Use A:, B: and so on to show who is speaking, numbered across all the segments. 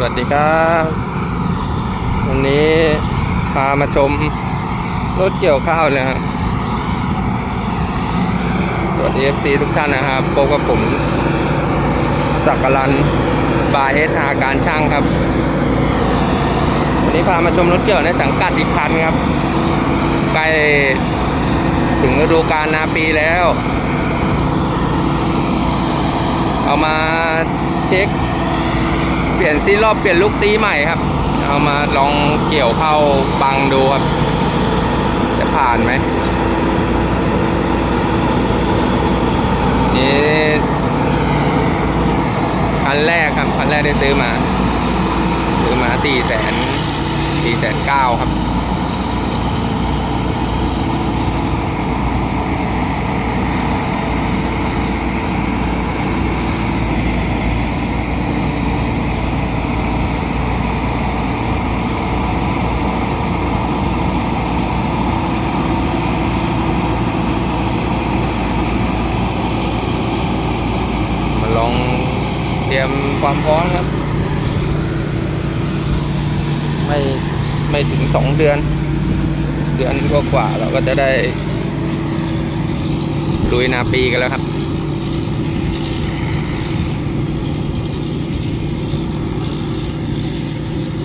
A: สวัสดีครับ วันนี้พามาชมรถเกี่ยวข้าวเลยครับสวัสดี FC ทุกท่านนะครับพบกับผมสักกลันบายเอสอาการช่างครับ วันนี้พามาชมรถเกี่ยวในสังกัดอีกคันครับ ใกล้ถึงฤดูกาลนาปีแล้ว เอามาเช็ค เปลี่ยนซีรอบเปลี่ยนลูกตีใหม่ครับ เอามาลองเกี่ยวเข้าบังดูครับ จะผ่านไหมนี่คันแรกครับคันแรกได้ซื้อมา ซื้อมาสี่แสนสี่แสนเก้าครับ มาลองเตรียม ความพร้อมครับ ไม่ไม่ถึงสองเดือน เดือนก็กว่าๆเราก็จะได้ลุยนาปีกันแล้วครับ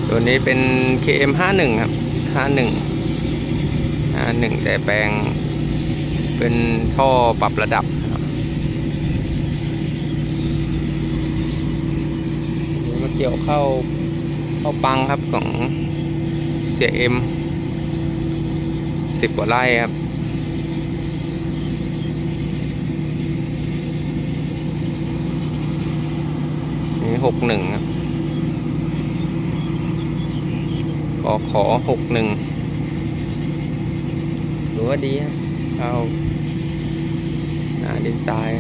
A: ตัวนี้เป็น KM51 ครับ 51 51 แต่แปลง เป็นท่อปรับระดับครับ นี่มา เกี่ยวเข้าเข้าปังครับของเสียเอ็มสิบกว่าไร่ครับนี่หกหนึ่งครับขอขอหกหนึ่งหรือว่าดีครับเข้าหน้าดินตาย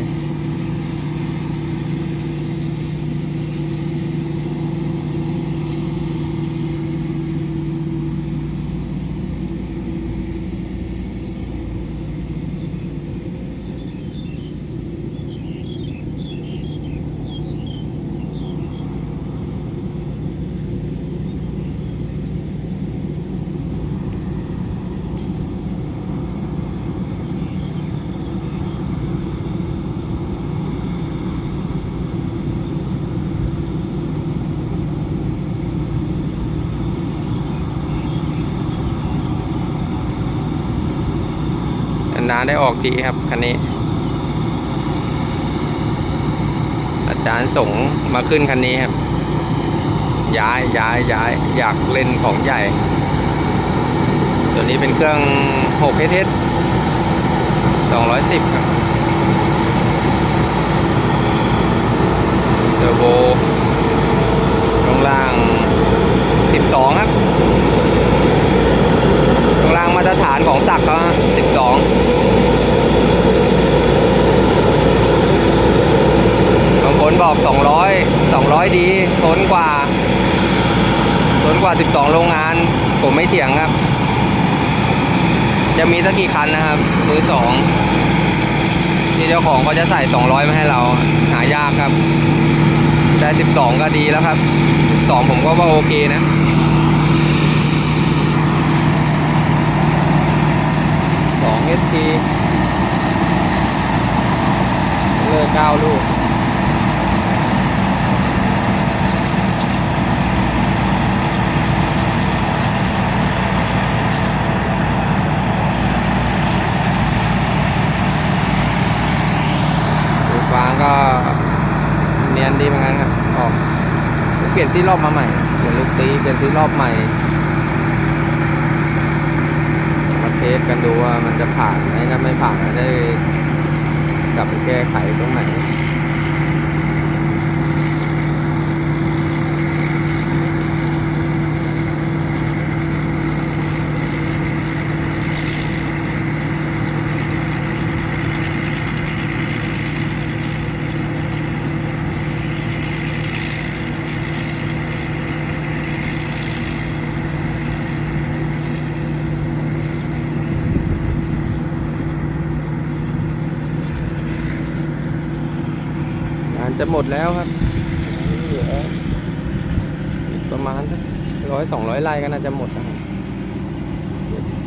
A: นานได้ออกทีครับคันนี้ อาจารย์ส่งมาขึ้นคันนี้ครับ ย้ายย้ายย้ายอยากเล่นของใหญ่ ตัวนี้เป็นเครื่อง6 h s 210 ครับเทอร์โบตรงล่าง 12ครับ ตรงล่างมาตรฐานของศักดิ์เขาสิบสองบางคนบอกสองร้อยสองร้อย ดีทนกว่าทนกว่าสิบสองโรงงาน ผมไม่เถียงครับ จะมีสักกี่คันนะครับ มือสองที่เจ้าของเขาจะใส่สองร้อยมาให้เรา หายากครับ แต่สิบสองก็ดีแล้วครับสองผมก็ว่าโอเคนะสอง ST เลิกเก้าลูก ดูฟางก็เนียนดีเหมือนกันครับ ออก เปลี่ยนที่รอบมาใหม่เปลี่ยนลูกตีเปลี่ยนที่รอบใหม่มาเทสกันดูว่ามันจะผ่านไหมถ้าไม่ผ่านก็ได้กลับไปแก้ไขตรงไหนานจะหมดแล้วครับเหลือมาณร้อยสองร้อยไร่ก็น่าจะหมดนะครับ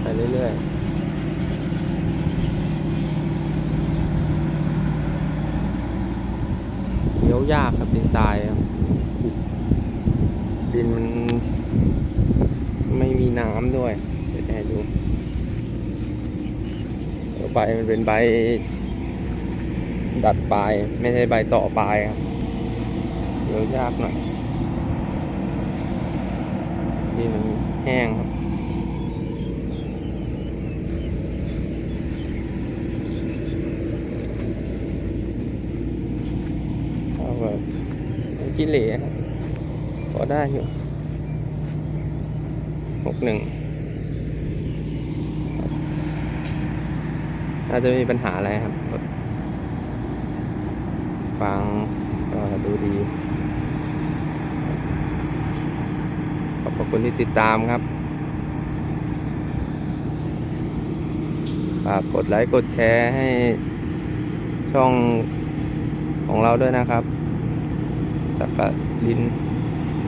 A: ไปเรื่อยๆเลี้ยวยากครับดินทรายครับดินมันไม่มีน้ำด้วยเดี๋ยวให้ดูใบมันเป็นใบ ดัดปลาย ไม่ใช่ใบต่อปลายครับเลี้ยวยากหน่อยนี่มันแห้งครับเอาแบบกินเหล่ครับพอได้อยู่หกหนึ่งน่าจะไม่มีปัญหาอะไรครับ ฟังก็ดูดี ขอบคุณที่ติดตามครับฝากกดไลค์กดแชร์ให้ช่องของเราด้วยนะครับ สักกลิน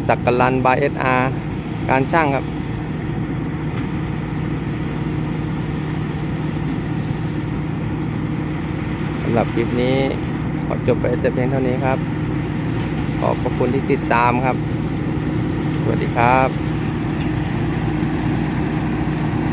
A: สักกลันบายเอสอาร์การช่างครับ สำหรับคลิปนี้ ขอจบไปแต่เพียงเท่านี้ครับ ขอบพระคุณที่ติดตามครับ สวัสดีครับ